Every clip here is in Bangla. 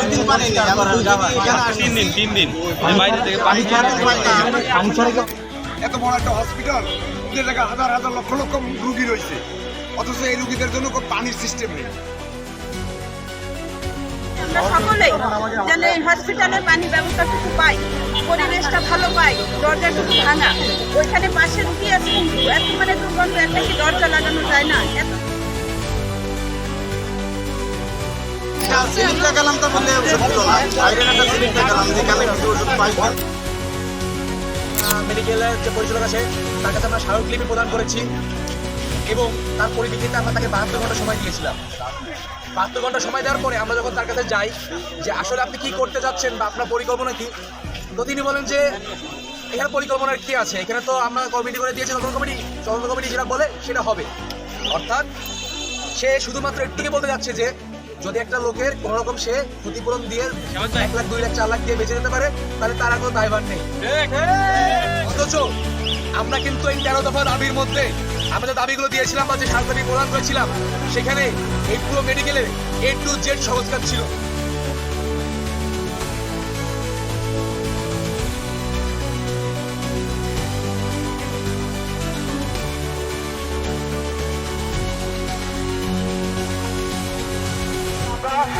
দুই দিন পানি নেই আমরা দুই দিন এখানে আসছি। তিন দিন তিন দিন। বাইরে থেকে পানি পানি পাই না পানি ছাড়া এত বড় একটা হসপিটাল যে জায়গায় হাজার হাজার লক্ষ লক্ষ রুগী রয়েছে। অথচ এই রুগীদের জন্য পানির সিস্টেম নেই। আমরা সকলেই যেন এই হসপিটালের পানি ব্যবস্থাটুকু পাই পরিবেশটা ভালো পাই দরজাটুকু ভাঙা। ওইখানে পাশে রুগী আছে কিন্তু এত মানে দুর্গন্ধ একটা কি দরজা লাগানো যায় না। এত মেডিকেলের যে পরিচালক আছে, তার কাছে আমরা স্মারকলিপি প্রদান করেছি এবং তার পরিপ্রেক্ষিতে আমরা তাকে বাহাত্তর ঘণ্টা সময় দিয়েছিলাম। বাহাত্তর ঘণ্টা সময় দেওয়ার পরে আমরা যখন তার কাছে যাই, যে আসলে আপনি কি করতে যাচ্ছেন বা আপনার পরিকল্পনা কি, তো তিনি বলেন যে, এখানে পরিকল্পনার কি আছে? এখানে তো আমরা কমিটি করে দিয়েছি, তদন্ত কমিটি তদন্ত কমিটি যেটা বলে সেটা হবে। অর্থাৎ সে শুধুমাত্র একটুকে বলতে যাচ্ছে যে যদি একটা লোকের কোনো রকম সে ক্ষতিপূরণ দিয়ে এক লাখ, দুই লাখ, চার লাখ দিয়ে বেঁচে যেতে পারে, তাহলে তার কোনো দায়ভার নেই। অথচ আমরা কিন্তু এই তেরো দফা দাবির মধ্যে আমরা যে দাবিগুলো দিয়েছিলাম বা যে সারদাবি প্রদান করেছিলাম, সেখানে এই পুরো মেডিকেলের এ টু জেড সংস্কার ছিল।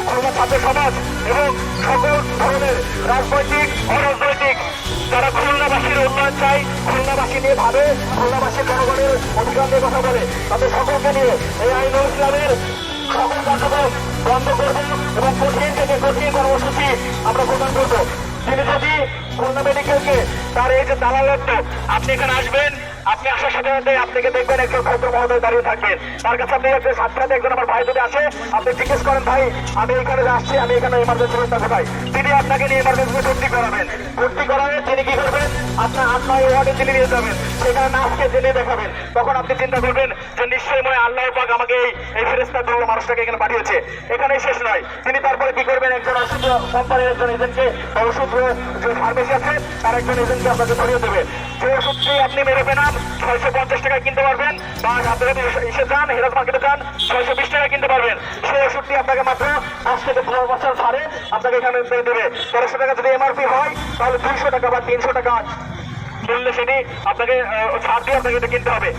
খুলনা ছাত্র সমাজ এবং সকল ধরনের রাজনৈতিক, অরাজনৈতিক, যারা খুলনাবাসীর উন্নয়ন চাই খুলনাবাসী নিয়ে ভাবে খুলনাবাসীর জনগণের অধিকার নিয়ে কথা বলে। তাদের সকলকে নিয়ে এই আইনুল ইসলামের সকল কার্যক্রম বন্ধ করব এবং কঠিন থেকে কঠিন কর্মসূচি আমরা প্রদান করব। তিনি যদি খুলনা মেডিকেলকে তার এই যে দালালত্ব আপনি এখানে আসবেন আপনি আসার সাথে সাথে আপনাকে দেখবেন একজন ভদ্র মহোদয় দাঁড়িয়ে থাকবেন। তার কাছে আপনি একজন সাক্ষাৎ একজন আমার ভাই যদি আসে, আপনি জিজ্ঞেস করেন, ভাই, আমি এখানে আসছি, আমি এখানে ইমার্জেন্সি ভাই। তিনি আপনাকে নিয়ে ইমার্জেন্সি ভর্তি করাবেন। ভর্তি করাবেন, তিনি কি করবেন? আপনার নয় ওয়ার্ডে তিনি নিয়ে যাবেন। সেখানে নাচকে জেনে দেখাবেন। তখন আপনি চিন্তা করবেন যে নিশ্চয়ই মনে আল্লাহ পাক আমাকে এই এই ফেরেস্তা দল মানুষটাকে এখানে পাঠিয়েছে। এখানেই শেষ নয়। তিনি তারপরে কি করবেন? একজন ওষুধ কোম্পানির একজন এজেন্টকে ওষুধ যে ফার্মেসি আছে, তার একজন এজেন্টকে আপনাকে ধরিয়ে দেবে। যে ওষুধটি আপনি মেরে পেনাম ছয়শো পঞ্চাশ টাকায় কিনতে পারবেন। বা আপনি যদি এসে যান হেরাজ মার্কেটে যান, ছয়শো বিশ টাকায় কিনতে পারবেন। সেই আপনাকে মাত্র আজ থেকে পনেরো বছর ছাড়ে, আপনাকে এখানে দেবে। তেরোশো টাকা যদি এমআরপি হয়, তাহলে দুইশো টাকা বা তিনশো টাকা মূল্যে সেটি আপনাকে ছাড় দিয়ে আপনাকে এটা কিনতে হবে।